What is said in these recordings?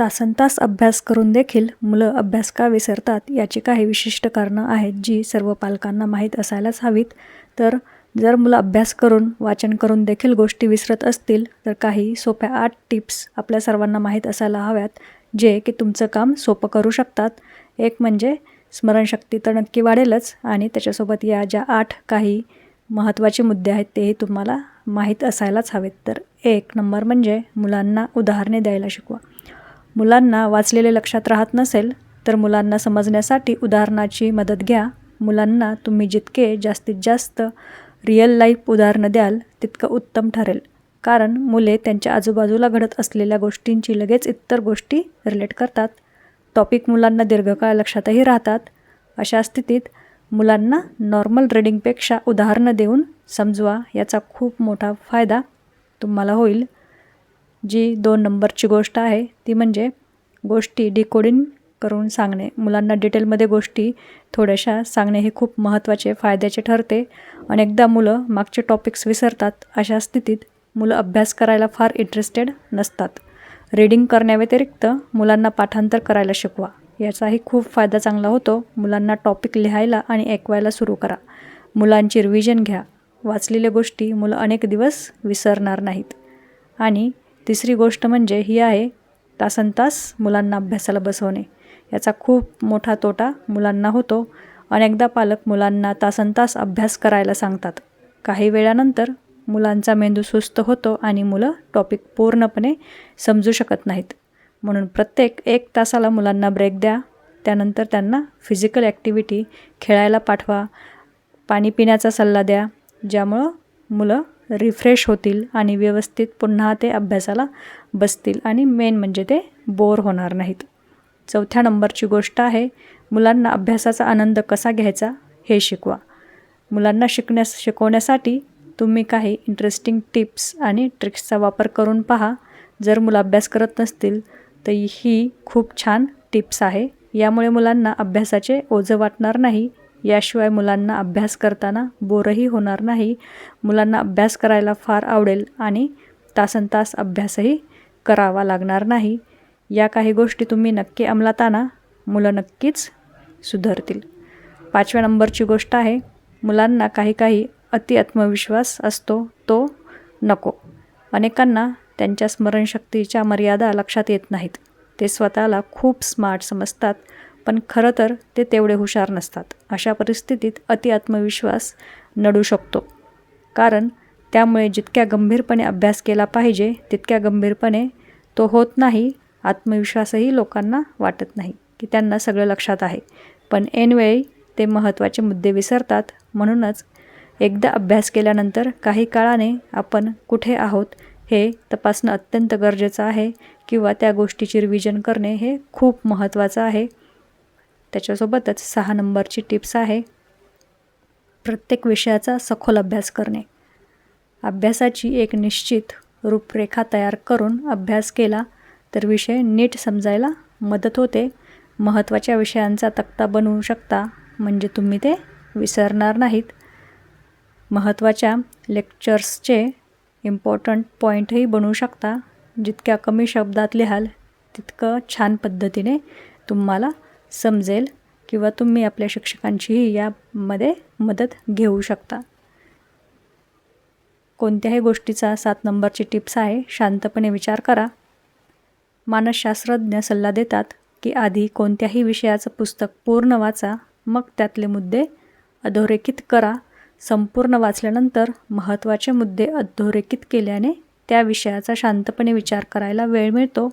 तासनतास अभ्यास करून देखील मुलं अभ्यास का विसरतात याची काही विशिष्ट कारणं आहेत जी सर्व पालकांना माहीत असायलाच हवीत. तर जर मुलं अभ्यास करून वाचन करून देखील गोष्टी विसरत असतील तर काही सोप्या आठ टिप्स आपल्या सर्वांना माहीत असायला हव्यात जे की तुमचं काम सोपं करू शकतात. एक म्हणजे स्मरणशक्ती तर नक्की वाढेलच आणि त्याच्यासोबत या ज्या आठ काही महत्त्वाचे मुद्दे आहेत तेही तुम्हाला माहीत असायलाच हवेत. तर एक नंबर म्हणजे मुलांना उदाहरणे द्यायला शिकवा. मुलांना वाचलेले लक्षात राहत नसेल तर मुलांना समजण्यासाठी उदाहरणाची मदत घ्या. मुलांना तुम्ही जितके जास्तीत जास्त रिअल लाईफ उदाहरणं द्याल तितकं उत्तम ठरेल. कारण मुले त्यांच्या आजूबाजूला घडत असलेल्या गोष्टींची लगेच इतर गोष्टी रिलेट करतात. टॉपिक मुलांना दीर्घकाळ लक्षातही राहतात. अशा स्थितीत मुलांना नॉर्मल रीडिंगपेक्षा उदाहरणं देऊन समजवा याचा खूप मोठा फायदा तुम्हाला होईल. जी दोन नंबरची गोष्ट आहे ती म्हणजे गोष्टी डिकोडिंग करून सांगणे. मुलांना डिटेलमध्ये गोष्टी थोड्याशा सांगणे हे खूप महत्त्वाचे फायद्याचे ठरते. अनेकदा मुलं मागचे टॉपिक्स विसरतात अशा स्थितीत मुलं अभ्यास करायला फार इंटरेस्टेड नसतात. रीडिंग करण्याव्यतिरिक्त मुलांना पाठांतर करायला शिकवा. याचाही खूप फायदा चांगला होतो. मुलांना टॉपिक लिहायला आणि ऐकवायला सुरू करा. मुलांची रिव्हिजन घ्या. वाचलेल्या गोष्टी मुलं अनेक दिवस विसरणार नाहीत. आणि तिसरी गोष्ट म्हणजे ही आहे तासनतास मुलांना अभ्यासाला बसवणे. याचा खूप मोठा तोटा मुलांना होतो. अनेकदा पालक मुलांना तासनतास अभ्यास करायला सांगतात. काही वेळानंतर मुलांचा मेंदू सुस्त होतो आणि मुलं टॉपिक पूर्णपणे समजू शकत नाहीत. म्हणून प्रत्येक एक तासाला मुलांना ब्रेक द्या. त्यानंतर त्यांना फिजिकल ॲक्टिव्हिटी खेळायला पाठवा. पाणी पिण्याचा सल्ला द्या ज्यामुळं मुलं रिफ्रेश होतील आणि व्यवस्थित पुन्हा ते अभ्यासाला बसतील. आणि मेन म्हणजे ते बोर होणार नाहीत. चौथ्या नंबरची गोष्ट आहे मुलांना अभ्यासाचा आनंद कसा घ्यायचा हे शिकवा. मुलांना शिकण्यास शिकवण्यासाठी तुम्ही काही इंटरेस्टिंग टिप्स आणि ट्रिक्सचा वापर करून पहा. जर मुलं अभ्यास करत नसतील तर ही खूप छान टिप्स आहे. यामुळे मुलांना अभ्यासाचे ओझं वाटणार नाही. याशिवाय मुलांना अभ्यास करताना बोरही होणार नाही. मुलांना अभ्यास करायला फार आवडेल आणि तासनतास अभ्यासही करावा लागणार नाही. या काही गोष्टी तुम्ही नक्की अंमलात आणा मुलं नक्कीच सुधारतील. पाचव्या नंबरची गोष्ट आहे मुलांना काही काही अति आत्मविश्वास असतो तो नको. अनेकांना त्यांच्या स्मरणशक्तीच्या मर्यादा लक्षात येत नाहीत. ते स्वतःला खूप स्मार्ट समजतात. पण खरं तर ते तेवढे हुशार नसतात. अशा परिस्थितीत अति आत्मविश्वास नडू शकतो. कारण त्यामुळे जितक्या गंभीरपणे अभ्यास केला पाहिजे तितक्या गंभीरपणे तो होत नाही आत्मविश्वासही लोकांना वाटत नाही की त्यांना सगळं लक्षात आहे. पण ऐनवेळी ते महत्त्वाचे मुद्दे विसरतात. म्हणूनच एकदा अभ्यास केल्यानंतर काही काळाने आपण कुठे आहोत हे तपासणं अत्यंत गरजेचं आहे किंवा त्या गोष्टीची रिव्हिजन करणे हे खूप महत्त्वाचं आहे. त्याच्यासोबतच सहा नंबरची टिप्स आहे. प्रत्येक विषयाचा सखोल अभ्यास करणे. अभ्यासाची एक निश्चित रूपरेखा तयार करून अभ्यास केला तर विषय नीट समजायला मदत होते. महत्त्वाच्या विषयांचा तक्ता बनवू शकता म्हणजे तुम्ही ते विसरणार नाहीत. महत्त्वाच्या लेक्चर्सचे इम्पॉर्टंट पॉईंटही बनवू शकता. जितक्या कमी शब्दात लिहाल तितकं छान पद्धतीने तुम्हाला समजेल किंवा तुम्ही आपल्या शिक्षकांचीही यामध्ये मदत घेऊ शकता. कोणत्याही गोष्टीचा सात नंबरची टिप्स आहे शांतपणे विचार करा. मानसशास्त्रज्ञ सल्ला देतात की आधी कोणत्याही विषयाचं पुस्तक पूर्ण वाचा मग त्यातले मुद्दे अधोरेखित करा. संपूर्ण वाचल्यानंतर महत्त्वाचे मुद्दे अधोरेखित केल्याने त्या विषयाचा शांतपणे विचार करायला वेळ मिळतो.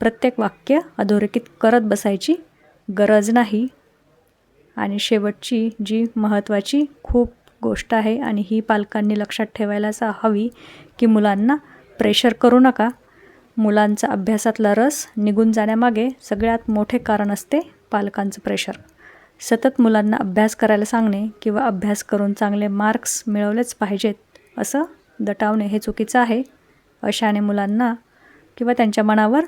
प्रत्येक वाक्य अधोरेखित करत बसायची गरज नाही. आणि शेवटची जी महत्त्वाची खूप गोष्ट आहे आणि ही पालकांनी लक्षात ठेवायलाच हवी की मुलांना प्रेशर करू नका. मुलांचा अभ्यासातला रस निघून जाण्यामागे सगळ्यात मोठे कारण असते पालकांचं प्रेशर सतत मुलांना अभ्यास करायला सांगणे किंवा अभ्यास करून चांगले मार्क्स मिळवलेच पाहिजेत असं दटावणे हे चुकीचं आहे. अशाने मुलांना किंवा त्यांच्या मनावर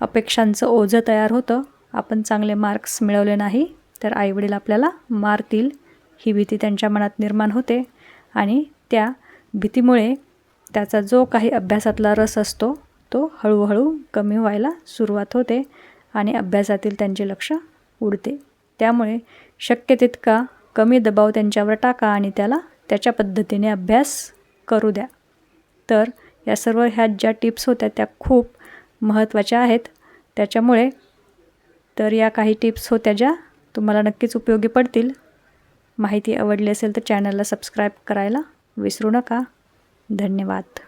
अपेक्षांचं ओझं तयार होतं. आपण चांगले मार्क्स मिळवले नाही तर आईवडील आपल्याला मारतील. ही भीती त्यांच्या मनात निर्माण होते आणि त्या भीतीमुळे त्याचा जो काही अभ्यासातला रस असतो तो हळूहळू कमी व्हायला सुरुवात होते आणि अभ्यासातील त्यांचे लक्ष उडते. त्यामुळे शक्य तितका कमी दबाव त्यांच्यावर टाका आणि त्याला त्याच्या पद्धतीने अभ्यास करू द्या. तर या सर्व ह्या ज्या टिप्स होत्या त्या खूप महत्त्वाच्या आहेत. त्याच्यामुळे तर या काही टिप्स होत्या ज्या तुम्हाला नक्कीच उपयोगी पडतील. माहिती आवडली असेल तर चॅनलला सबस्क्राईब करायला विसरू नका. धन्यवाद.